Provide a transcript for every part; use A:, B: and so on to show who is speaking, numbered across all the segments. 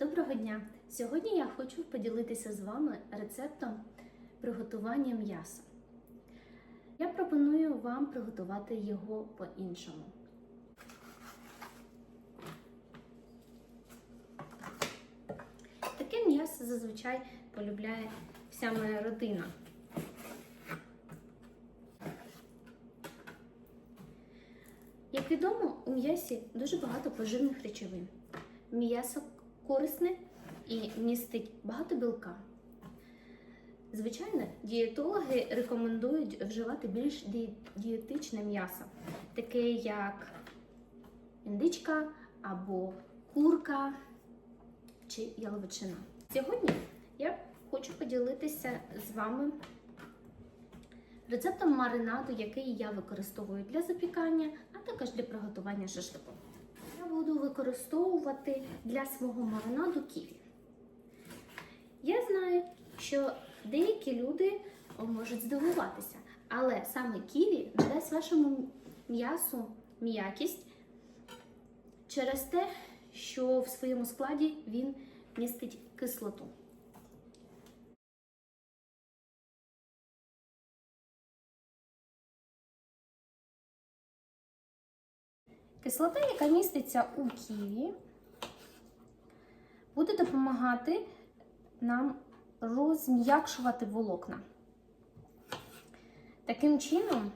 A: Доброго дня! Сьогодні я хочу поділитися з вами рецептом приготування м'яса. Я пропоную вам приготувати його по-іншому. Таке м'ясо зазвичай полюбляє вся моя родина. Як відомо, у м'ясі дуже багато поживних речовин. М'ясо корисне і містить багато білка. Звичайно, дієтологи рекомендують вживати більш ді- дієтичне м'ясо, таке як індичка або курка чи яловичина. Сьогодні я хочу поділитися з вами рецептом маринаду, який я використовую для запікання, а також для приготування шашлику. Я буду використовувати для свого маринаду ківі. Я знаю, що деякі люди можуть здивуватися, але саме ківі надасть вашому м'ясу м'якість через те, що в своєму складі він містить кислоту. Кислота, яка міститься у ківі, буде допомагати нам розм'якшувати волокна. Таким чином,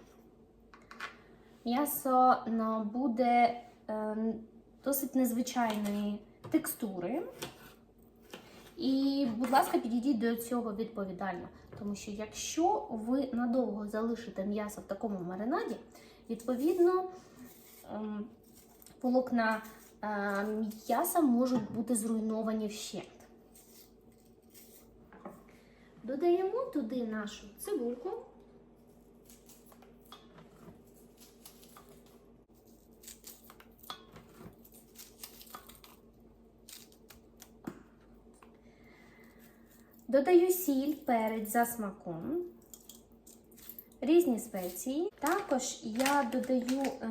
A: м'ясо буде е, досить незвичайної текстури. І, будь ласка, підійдіть до цього відповідально. Тому що якщо ви надовго залишите м'ясо в такому маринаді, відповідно, волокна е, м'яса можуть бути зруйновані вщент. Додаємо туди нашу цибульку. Додаю сіль, перець за смаком, різні спеції. Також я додаю е,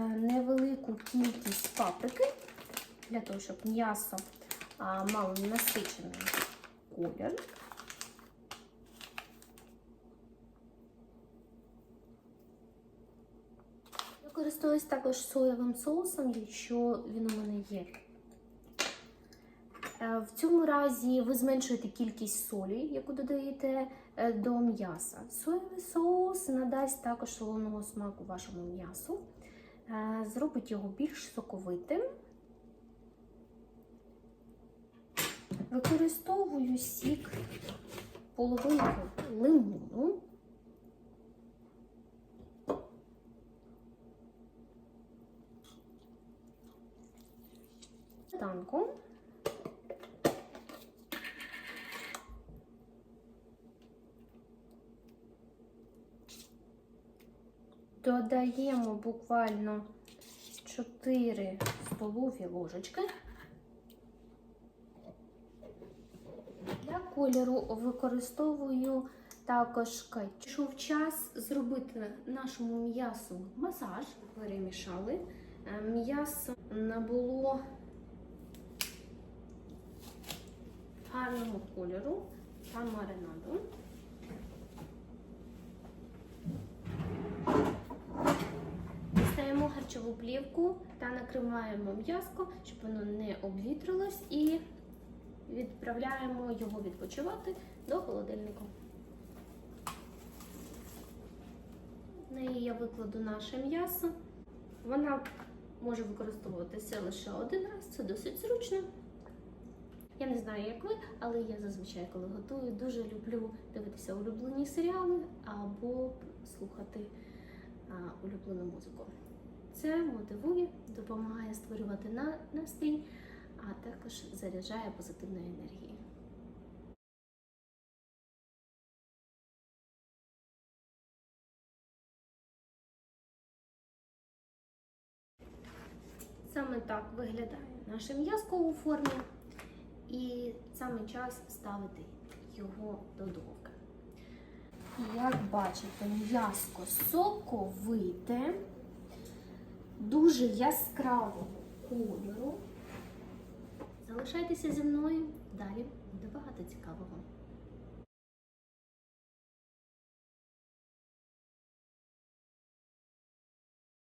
A: невелику кількість паприки, для того, щоб м'ясо мало насичений колір. Я користуюсь також соєвим соусом, якщо він у мене є. Е, В цьому разі ви зменшуєте кількість солі, яку додаєте е, до м'яса. Соєвий соус надасть також солоного смаку вашому м'ясу, зробить його більш соковитим. Використовую сік половинку лимону. Танку. Додаємо буквально 4 столові ложечки. Для кольору використовую також кетчуп. Час зробити нашому м'ясу масаж. Перемішали. Е, М'ясо набуло гарного кольору та маринаду. Харчову плівку та накриваємо м'яско, щоб воно не обвітрилось, і відправляємо його відпочивати до холодильника. В неї я викладу наше м'ясо. Вона може використовуватися лише один раз, це досить зручно. Я не знаю, як ви, але я зазвичай, коли готую, дуже люблю дивитися улюблені серіали або слухати а, улюблену музику. Це мотивує, допомагає створювати настрій, а також заряджає позитивною енергією. Саме так виглядає наше м'язко у формі, і саме час ставити його до духовки. Як бачите, м'яско соковите, дуже яскравого кольору. Залишайтеся зі мною, далі буде багато цікавого.